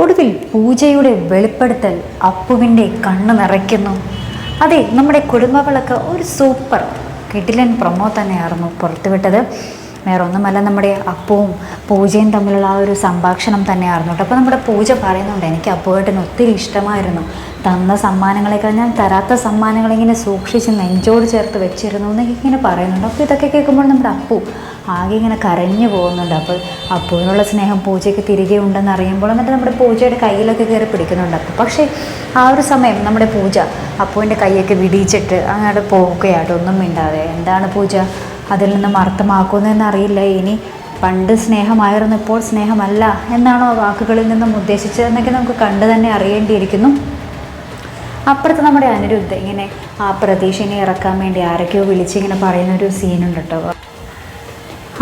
ഒടുവിൽ പൂജയുടെ വെളിപ്പെടുത്തൽ അപ്പുവിന്റെ കണ്ണ് നിറയ്ക്കുന്നു. അതെ നമ്മുടെ കുടുംബവിളക്ക് ഒരു സൂപ്പർ കിടിലൻ പ്രൊമോ തന്നെയായിരുന്നു പുറത്തുവിട്ടത്. വേറെ ഒന്നുമല്ല നമ്മുടെ അപ്പവും പൂജയും തമ്മിലുള്ള ആ ഒരു സംഭാഷണം തന്നെയായിരുന്നു കേട്ടോ. അപ്പോൾ നമ്മുടെ പൂജ പറയുന്നുണ്ട് എനിക്ക് അപ്പുവേട്ടന് ഒത്തിരി ഇഷ്ടമായിരുന്നു. തന്ന സമ്മാനങ്ങളെക്കാൾ ഞാൻ തരാത്ത സമ്മാനങ്ങൾ ഇങ്ങനെ സൂക്ഷിച്ച് നെഞ്ചോട് ചേർത്ത് വെച്ചിരുന്നു എന്നൊക്കെ ഇങ്ങനെ പറയുന്നുണ്ട്. അപ്പോൾ ഇതൊക്കെ കേൾക്കുമ്പോൾ നമ്മുടെ അപ്പു ആകെ ഇങ്ങനെ കരഞ്ഞു പോകുന്നുണ്ട്. അപ്പോൾ അപ്പുവിനുള്ള സ്നേഹം പൂജയ്ക്ക് തിരികെ ഉണ്ടെന്ന് അറിയുമ്പോൾ എന്നിട്ട് നമ്മുടെ പൂജയുടെ കയ്യിലൊക്കെ കയറി പിടിക്കുന്നുണ്ട് അപ്പോൾ പക്ഷേ ആ ഒരു സമയം നമ്മുടെ പൂജ അപ്പുവിന്റെ കൈയൊക്കെ വിടിയിച്ചിട്ട് അങ്ങോട്ട് പോവുകയാട്ടോ ഒന്നും മിണ്ടാതെ. എന്താണ് പൂജ? അതിൽ നിന്നും അർത്ഥമാക്കുന്നതെന്ന് അറിയില്ല. ഇനി പണ്ട് സ്നേഹമായിരുന്നു ഇപ്പോൾ സ്നേഹമല്ല എന്നാണോ ആ വാക്കുകളിൽ നിന്നും ഉദ്ദേശിച്ചതെന്നൊക്കെ നമുക്ക് കണ്ടു തന്നെ അറിയേണ്ടിയിരിക്കുന്നു. അപ്പുറത്ത് നമ്മുടെ അനിരുദ്ധ ഇങ്ങനെ ആ പ്രതീക്ഷനെ ഇറക്കാൻ വേണ്ടി ആരൊക്കെയോ വിളിച്ചിങ്ങനെ പറയുന്ന ഒരു സീനുണ്ട് കേട്ടോ.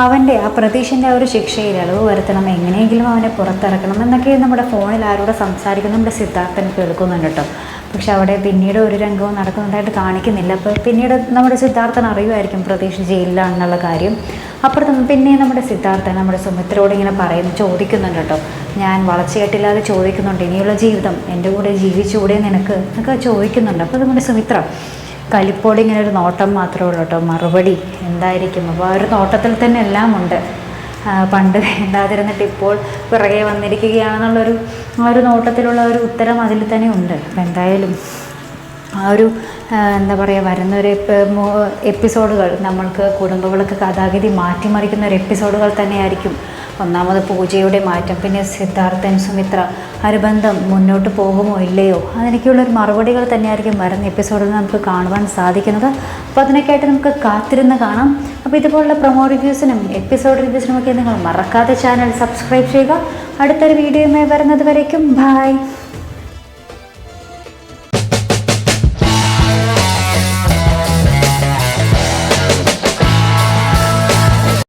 അവന്റെ ആ പ്രതീക്ഷന്റെ ആ ഒരു ശിക്ഷയിൽ ഇളവ് വരുത്തണം എങ്ങനെയെങ്കിലും അവനെ പുറത്തിറക്കണം എന്നൊക്കെ നമ്മുടെ ഫോണിൽ ആരോടെ സംസാരിക്കുന്ന നമ്മുടെ സിദ്ധാർത്ഥൻ കേൾക്കുന്നുണ്ട് കേട്ടോ. പക്ഷെ അവിടെ പിന്നീട് ഒരു രംഗവും നടക്കുന്നതായിട്ട് കാണിക്കുന്നില്ല. അപ്പോൾ പിന്നീട് നമ്മുടെ സിദ്ധാർത്ഥൻ അറിയുമായിരിക്കും പ്രതീക്ഷ ജയിലിലാണെന്നുള്ള കാര്യം. അപ്പുറത്ത് പിന്നെ നമ്മുടെ സിദ്ധാർത്ഥൻ നമ്മുടെ സുമിത്രയോട് ഇങ്ങനെ പറയുന്നു ചോദിക്കുന്നുണ്ട് കേട്ടോ. ഞാൻ വളച്ചുകെട്ടില്ലാതെ ചോദിക്കുന്നുണ്ട്. ഇനിയുള്ള ജീവിതം എന്റെ കൂടെ ജീവിച്ചുകൂടെ നിനക്ക്? എന്നൊക്കെ ചോദിക്കുന്നുണ്ട്. അപ്പോൾ നമ്മുടെ സുമിത്ര കലിപ്പോടെ ഇങ്ങനെ ഒരു നോട്ടം മാത്രമേ ഉള്ളൂ കേട്ടോ. മറുപടി എന്തായിരിക്കും? അപ്പോൾ ആ ഒരു നോട്ടത്തിൽ തന്നെ എല്ലാം ഉണ്ട്. പണ്ട് വേണ്ടാതിരുന്നിട്ട് ഇപ്പോൾ പിറകെ വന്നിരിക്കുകയാണെന്നുള്ളൊരു ആ ഒരു നോട്ടത്തിലുള്ള ഒരു ഉത്തരം അതിൽ തന്നെ ഉണ്ട്. അപ്പം എന്തായാലും ആ ഒരു എന്താ പറയുക വരുന്ന ഒരു എപ്പ- മോ- എപ്പിസോഡുകൾ നമ്മൾക്ക് കുടുംബങ്ങൾക്ക് കഥാഗതി മാറ്റിമറിക്കുന്ന ഒരു എപ്പിസോഡുകൾ തന്നെയായിരിക്കും. ഒന്നാമത് പൂജയുടെ മാറ്റം പിന്നെ സിദ്ധാർത്ഥൻ സുമിത്ര. അനുബന്ധം മുന്നോട്ട് പോകുമോ ഇല്ലയോ? അതിനൊക്കെയുള്ളൊരു മറുപടികൾ തന്നെയായിരിക്കും വരുന്ന എപ്പിസോഡിൽ നമുക്ക് കാണുവാൻ സാധിക്കുന്നത്. അപ്പോൾ അതിനൊക്കെയായിട്ട് നമുക്ക് കാത്തിരുന്ന് കാണാം. അപ്പോൾ ഇതുപോലുള്ള പ്രൊമോ റിവ്യൂസിനും എപ്പിസോഡ് റിവ്യൂസിനും ഒക്കെ നിങ്ങൾ മറക്കാതെ ചാനൽ സബ്സ്ക്രൈബ് ചെയ്യുക. അടുത്തൊരു വീഡിയോയുമായി വരുന്നത് വരയ്ക്കും ബായ്